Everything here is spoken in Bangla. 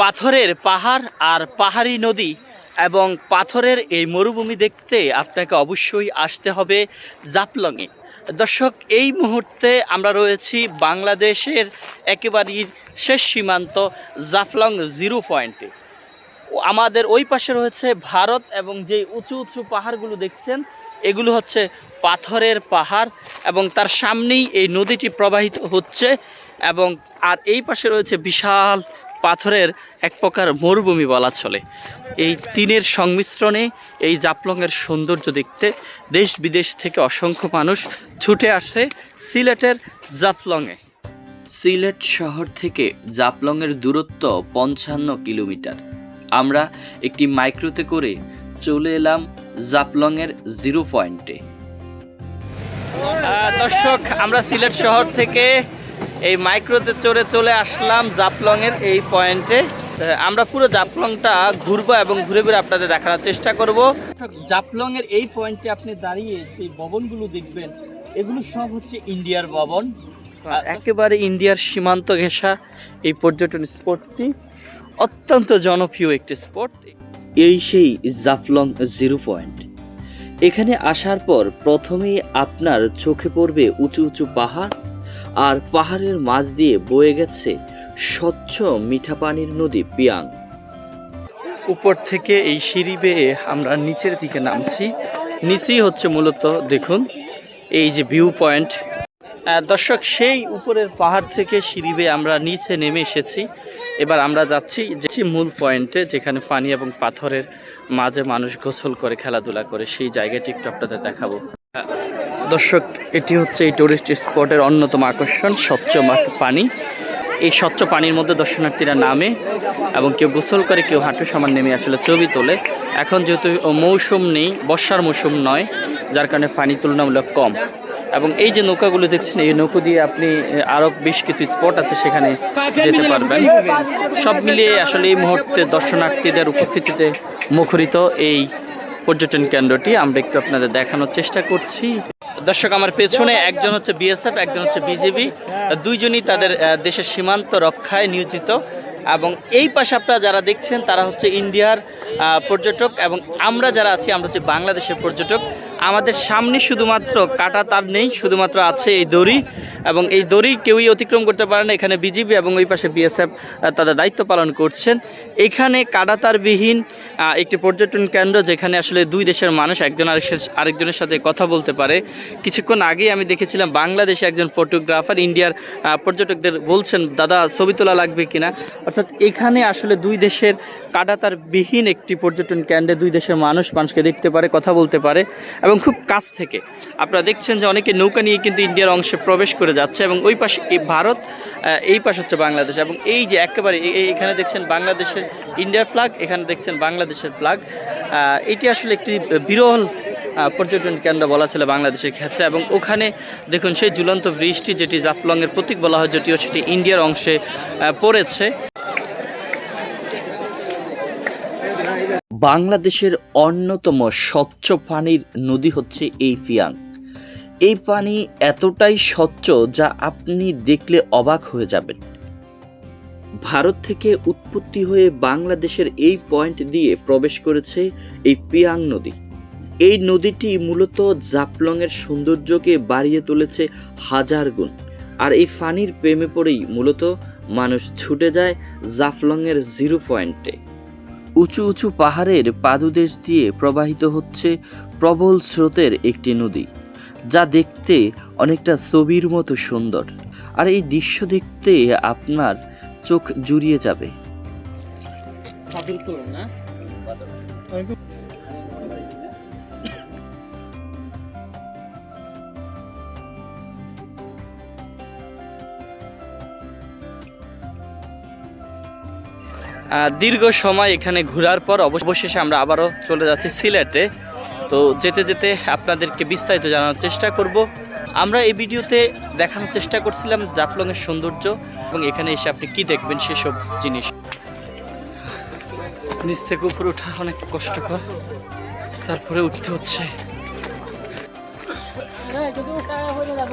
পাথরের পাহাড় আর পাহাড়ি নদী এবং পাথরের এই মরুভূমি দেখতে আপনাকে অবশ্যই আসতে হবে জাপলংয়ে। দর্শক, এই মুহূর্তে আমরা রয়েছি বাংলাদেশের একেবারেই শেষ সীমান্ত জাফলং জিরো পয়েন্টে। আমাদের ওই পাশে রয়েছে ভারত এবং যে উঁচু উঁচু পাহাড়গুলো দেখছেন, এগুলো হচ্ছে পাথরের পাহাড় এবং তার সামনেই এই নদীটি প্রবাহিত হচ্ছে এবং আর এই পাশে রয়েছে বিশাল পাথরের এক প্রকার মরুভূমি বলা চলে। এই তিনের সংমিশ্রণে এই জাপলংয়ের সৌন্দর্য দেখতে দেশ বিদেশ থেকে অসংখ্য মানুষ ছুটে আসে সিলেটের জাপলংয়ে সিলেট শহর থেকে জাপলংয়ের দূরত্ব পঞ্চান্ন কিলোমিটার। আমরা একটি মাইক্রোতে করে চলে এলাম জাপলংয়ের জিরো পয়েন্টে। দর্শক, আমরা সিলেট শহর থেকে এই মাইক্রোতে চড়ে চলে আসলাম জাফলংয়ের এই পয়েন্টে। আমরা পুরো জাফলংটা ঘুরবো এবং ঘুরে ঘুরে আপনাদের দেখানোর চেষ্টা করব। জাফলংয়ের এই পয়েন্টে আপনি দাঁড়িয়ে যে ভবনগুলো দেখবেন এগুলো সব হচ্ছে ইন্ডিয়ার ভবন। আর একেবারে ইন্ডিয়ার সীমান্ত ঘেঁষা এই পর্যটন স্পটটি। অত্যন্ত জনপ্রিয় একটি স্পট। এই সেই জাফলং জিরো পয়েন্ট। এখানে আসার পর প্রথমেই আপনার চোখে পড়বে উঁচু উঁচু পাহাড় আর পাহাড়ের মাঝ দিয়ে বয়ে গেছে স্বচ্ছ মিঠা পানির নদী পিয়াং। উপর থেকে এই সিঁড়ি বেয়ে আমরা নিচের দিকে নামছি। নিচেই হচ্ছে মূলত, দেখুন, এই যে ভিউ পয়েন্ট দর্শক, সেই উপরের পাহাড় থেকে সিঁড়ি বেয়ে আমরা নিচে নেমে এসেছি। এবার আমরা যাচ্ছি যে মূল পয়েন্টে যেখানে পানি এবং পাথরের মাঝে মানুষ গোসল করে, খেলাধুলা করে। সেই জায়গাটি একটু আপনাদের দেখাবো। দর্শক, এটি হচ্ছে এই টুরিস্ট স্পটের অন্যতম আকর্ষণ, স্বচ্ছ পানি। এই স্বচ্ছ পানির মধ্যে দর্শনার্থীরা নামে এবং কেউ গোসল করে, কেউ হাঁটু সমান নেমে আসলে ছবি তোলে। এখন যেহেতু মৌসুম নেই, বর্ষার মৌসুম নয়, যার কারণে পানি তুলনামূলক কম। এবং এই যে নৌকাগুলো দেখছেন, এই নৌকো দিয়ে আপনি আরও বেশ কিছু স্পট আছে সেখানে যেতে পারবেন। সব মিলিয়ে আসলে এই মুহূর্তে দর্শনার্থীদের উপস্থিতিতে মুখরিত এই পর্যটন কেন্দ্রটি। আমরা একটু আপনাদের দেখানোর চেষ্টা করছি। দর্শক আমার পেছনে একজন হচ্ছে বিএসএফ একজন হচ্ছে বিজেপি দুইজনই তাদের দেশের সীমান্ত রক্ষায় নিয়োজিত। এবং এই পাশে আপনারা যারা দেখছেন তারা হচ্ছে ইন্ডিয়ার পর্যটক এবং আমরা যারা আছি আমরা হচ্ছে বাংলাদেশের পর্যটক। আমাদের সামনে শুধুমাত্র কাটা তার নেই শুধুমাত্র আছে এই দড়ি। এবং এই দড়ি কেউই অতিক্রম করতে পারে না এখানে বিজিবি এবং ওই পাশে বিএসএফ তাদের দায়িত্ব পালন করছেন। এখানে কাটাতারবিহীন আহ, একটি পর্যটন কেন্দ্র যেখানে আসলে দুই দেশের মানুষ, একজন আরেকজনের- সাথে কথা বলতে পারে। কিছুক্ষণ আগেই আমি দেখেছিলাম বাংলাদেশে একজন ফটোগ্রাফার ইন্ডিয়ার পর্যটকদের বলছেন, দাদা, ছবি তোলা লাগবে কিনা? অর্থাৎ এখানে আসলে দুই দেশের কাটাতার বিহীন একটি পর্যটন কেন্দ্রে দুই দেশের মানুষ, মানুষকে দেখতে পারে, কথা বলতে পারে এবং খুব কাছ থেকে। আপনারা দেখছেন যে অনেকে নৌকা নিয়ে কিন্তু ইন্ডিয়ার অংশে প্রবেশ করে যাচ্ছে এবং ওই পাশে ভারত এই পাশে হচ্ছে বাংলাদেশ এবং এই যে একেবারে এখানে দেখছেন বাংলাদেশের ইন্ডিয়ার ফ্ল্যাগ এখানে দেখছেন বাংলাদেশের ফ্ল্যাগ এটি আসলে একটি বিরল পর্যটন কেন্দ্র বলা ছিল বাংলাদেশের ক্ষেত্রে এবং ওখানে দেখুন সেই ঝুলন্ত বৃষ্টি যেটি জাফলংয়ের প্রতীক বলা হয়, যদিও সেটি ইন্ডিয়ার অংশে পড়েছে। বাংলাদেশের অন্যতম স্বচ্ছ পানির নদী হচ্ছে এই পিয়াং এই পানি এতটাই স্বচ্ছ যা আপনি দেখলে অবাক হয়ে যাবেন। ভারত থেকে উৎপত্তি হয়ে বাংলাদেশের এই পয়েন্ট দিয়ে প্রবেশ করেছে এই পিয়াং নদী। এই নদীটি মূলত জাফলংয়ের সৌন্দর্যকে বাড়িয়ে তুলেছে হাজার গুণ। আর এই ফানির প্রেমে পড়েই মূলত মানুষ ছুটে যায় জাফলংয়ের জিরো পয়েন্টে। উঁচু উঁচু পাহাড়ের পাদদেশ দিয়ে প্রবাহিত হচ্ছে প্রবল স্রোতের একটি নদী। যা দেখতে অনেকটা ছবির মতো সুন্দর। আর এই দৃশ্য দেখতে আপনার চোখ জুড়িয়ে যাবে। দীর্ঘ সময় এখানে ঘোরার পর অবশ- অবশেষে আমরা আবারও চলে যাচ্ছি সিলেটে। তো যেতে যেতে আপনাদেরকে বিস্তারিত জানানোর চেষ্টা করব। আমরা এই ভিডিওতে দেখানোর চেষ্টা করছিলাম জাফলংয়ের সৌন্দর্য এবং এখানে এসে আপনি কি দেখবেন সেসব জিনিস। নিচ থেকে উপরে ওঠা অনেক কষ্টকর, তারপরে উঠতে হচ্ছে। হয়ে যাব।